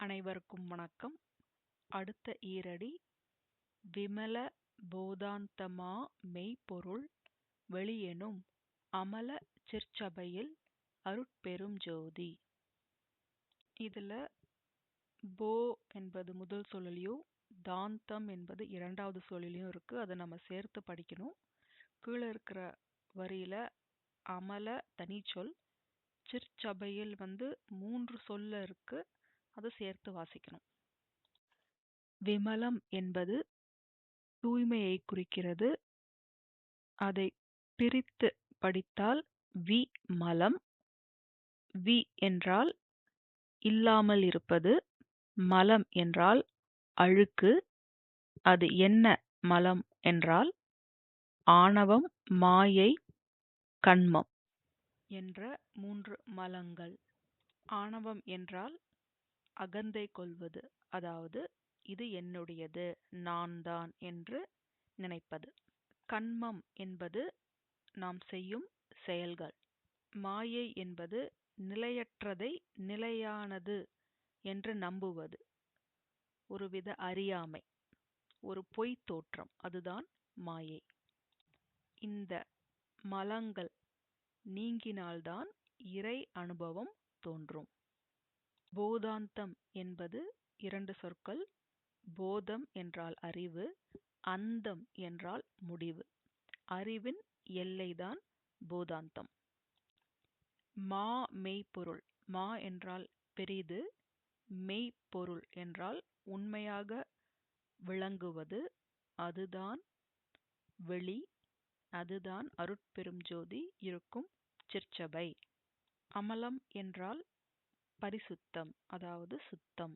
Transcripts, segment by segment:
அனைவருக்கும் வணக்கம். அடுத்த ஈரடி விமல போதாந்தமா மெய்ப்பொருள் வெளியெனும் அமல சிற்சபையில் அருட்பெரும் ஜோதி. இதில் போ என்பது முதல் சொல்லிலையும் தாந்தம் என்பது இரண்டாவது சொல்லிலையும் இருக்குது அதை நம்ம சேர்த்து படிக்கணும். கீழே இருக்கிற வரியில் அமல தனிச்சொல் சிற்சபையில் வந்து மூன்று சொல்ல இருக்குது அதை சேர்த்து வாசிக்கணும். விமலம் என்பது தூய்மையை குறிக்கிறது. அதை பிரித்து படித்தால் வி மலம் வி என்றால் இல்லாமல் இருப்பது மலம் என்றால் அழுக்கு அது என்ன மலம் என்றால் ஆணவம் மாயை கண்மம் என்ற மூன்று மலங்கள். ஆணவம் என்றால் அகந்தை கொள்வது. அதாவது இது என்னுடையது நான் தான் என்று நினைப்பது. கண்மம் என்பது நாம் செய்யும் செயல்கள். மாயை என்பது நிலையற்றதை நிலையானது என்று நம்புவது. ஒருவித அறியாமை ஒரு பொய் தோற்றம் அதுதான் மாயை. இந்த மலங்கள் நீங்கினால்தான் இறை அனுபவம் தோன்றும். போதாந்தம் என்பது இரண்டு சொற்கள். போதம் என்றால் அறிவு அந்தம் என்றால் முடிவு. அறிவின் எல்லைதான் போதாந்தம். மா மெய்ப்பொருள் மா என்றால் பெரிது மெய்ப்பொருள் என்றால் உண்மையாக விளங்குவது அதுதான் வெளி அதுதான் அருட்பெரும் ஜோதி இருக்கும் சிற்சபை. அமலம் என்றால் பரிசுத்தம் அதாவது சுத்தம்.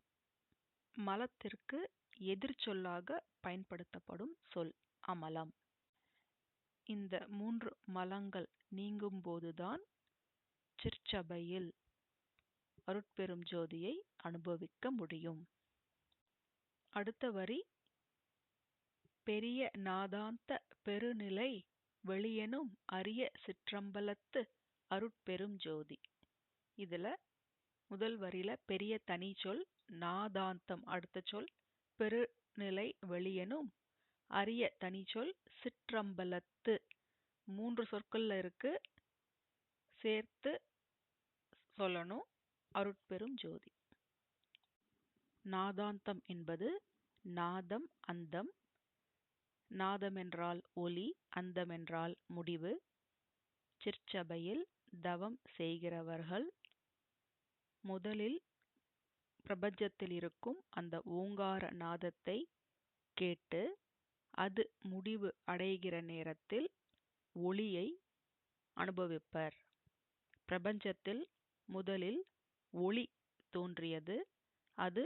மலத்திற்கு எதிர்ச்சொல்லாக பயன்படுத்தப்படும் சொல் அமலம். இந்த மூன்று மலங்கள் நீங்கும் போதுதான் சிற்சபையில் அருட்பெரும் ஜோதியை அனுபவிக்க முடியும். அடுத்த வரி பெரிய நாதாந்த பெருநிலை வெளியெனும் அரிய சிற்றம்பலத்து அருட்பெரும் ஜோதி. இதுல முதல் வரியில பெரிய தனி சொல் நாதாந்தம் அடுத்த சொல் பெருநிலை வெளியெனும் அரிய தனி சொல் சிற்றம்பலத்து. மூன்று சொற்கள்ல இருக்கு. சேர்த்து சொல்லணும். அருட்பெரும் ஜோதி. நாதாந்தம் என்பது நாதம் அந்தம். நாதம் என்றால் ஒலி அந்தம் என்றால் முடிவு. சிற்சபையில் தவம் செய்கிறவர்கள் முதலில் பிரபஞ்சத்தில் இருக்கும் அந்த ஓங்கார நாதத்தை கேட்டு அது முடிவு அடைகிற நேரத்தில் ஒளியை அனுபவிப்பர். பிரபஞ்சத்தில் முதலில் ஒளி தோன்றியது அது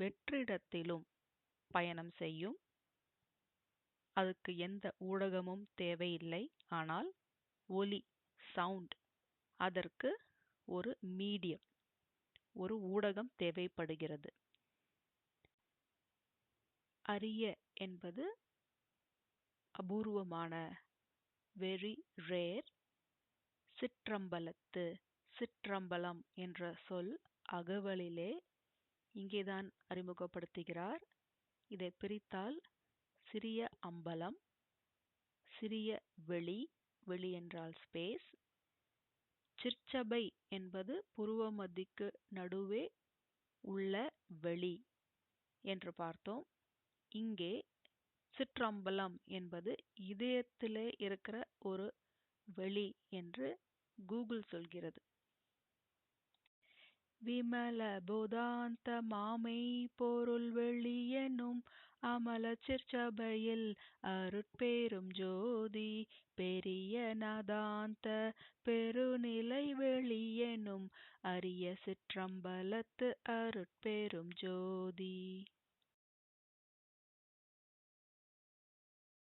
வெற்றிடத்திலும் பயணம் செய்யும். அதுக்கு எந்த ஊடகமும் தேவையில்லை ஆனால் ஒலி சவுண்ட் அதற்கு ஒரு மீடியம். ஒரு ஊடகம் தேவைப்படுகிறது. அரிய என்பது அபூர்வமான வெரி ரேர் சிற்றம்பலத்து சிற்றம்பலம் என்ற சொல் அகவலிலே இங்கேதான் அறிமுகப்படுத்துகிறார். இதை பிரித்தால் சிறிய அம்பலம் சிறிய வெளி வெளி என்றால் ஸ்பேஸ் சிற்சபை என்பது புருவமத்திக்கு நடுவே உள்ள வெளி என்று பார்த்தோம். இங்கே சிற்றம்பலம் என்பது இதயத்திலே இருக்கிற ஒரு வெளி என்று கூகுள் சொல்கிறது. விமல போதாந்த மாமை பொருள் வெளியெனும் அமல சிற்சபையில் அருட்பெரும் ஜோதி பெரிய நதாந்த பெருநிலை வெளியெனும் அரிய சிற்றம்பலத்து அருட்பெரும் ஜோதி.